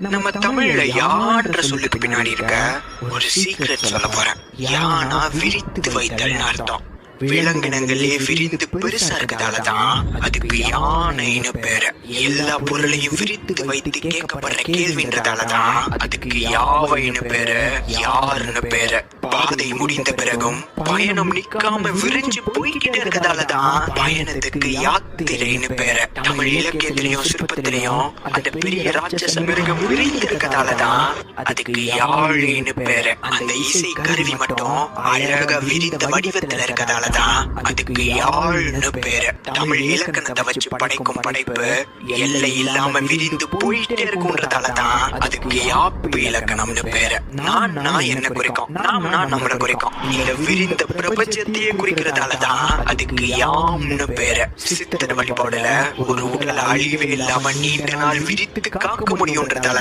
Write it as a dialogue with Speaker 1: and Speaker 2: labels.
Speaker 1: நம்ம தமிழ்ல யான்ற சொல்லுக்கு பின்னாடி இருக்க ஒரு சீக்ரெட் சொல்ல போறேன். யானா விரித்து வைத்தல்னு அர்த்தம். விலங்கினங்களே விரிந்து பெருசா இருக்கதாலதான் அதுக்கு யானைன்னு பேரு. எல்லா பொருளையும் விரித்து வைத்து கேட்கப்படுற கேள்வின்றதாலதான் அதுக்கு யாவைன்னு பேரு யாருன்னு பேரு. பாதை முடிந்த பிறகும் பயணம் நிக்காம விரிஞ்சு போய்கிட்டே இருக்கதாலதான் பயணத்துக்கு யாத்திரைன்னு பேரு. தமிழ் இலக்கியத்திலையும் சிற்பத்திலையும் அந்த பெரிய ராட்சச மிருகம் விரிந்து இருக்கிறதாலதான் அதுக்கு யாழின்னு பேரு. அந்த இசை கருவி மட்டும் அழகா விரிந்த வடிவத்துல இருக்கதாலதான் அதுக்கு யாழ்னு பேரு. தமிழ் இலக்கணத்தை வச்சு படைக்கும் படைப்பு எல்லை இல்லாம விரிந்து போயிட்டே இருக்குன்றதாலதான் அதுக்கு யாப்பு இலக்கணம்னு பேரு. நான் நான் என்ன குறிக்கும்? நாம் நான் நம்மள குறிக்கும்? இந்த விரிந்த பிரபஞ்சத்தையே குறிக்கிறதாலதான் அதுக்கு யாம்னு பேரு. சித்தர் வழிபாடுல ஒரு உடல் அழிவே இல்லாம நீண்ட நாள் விரித்து காக்க முடியும்ன்றதால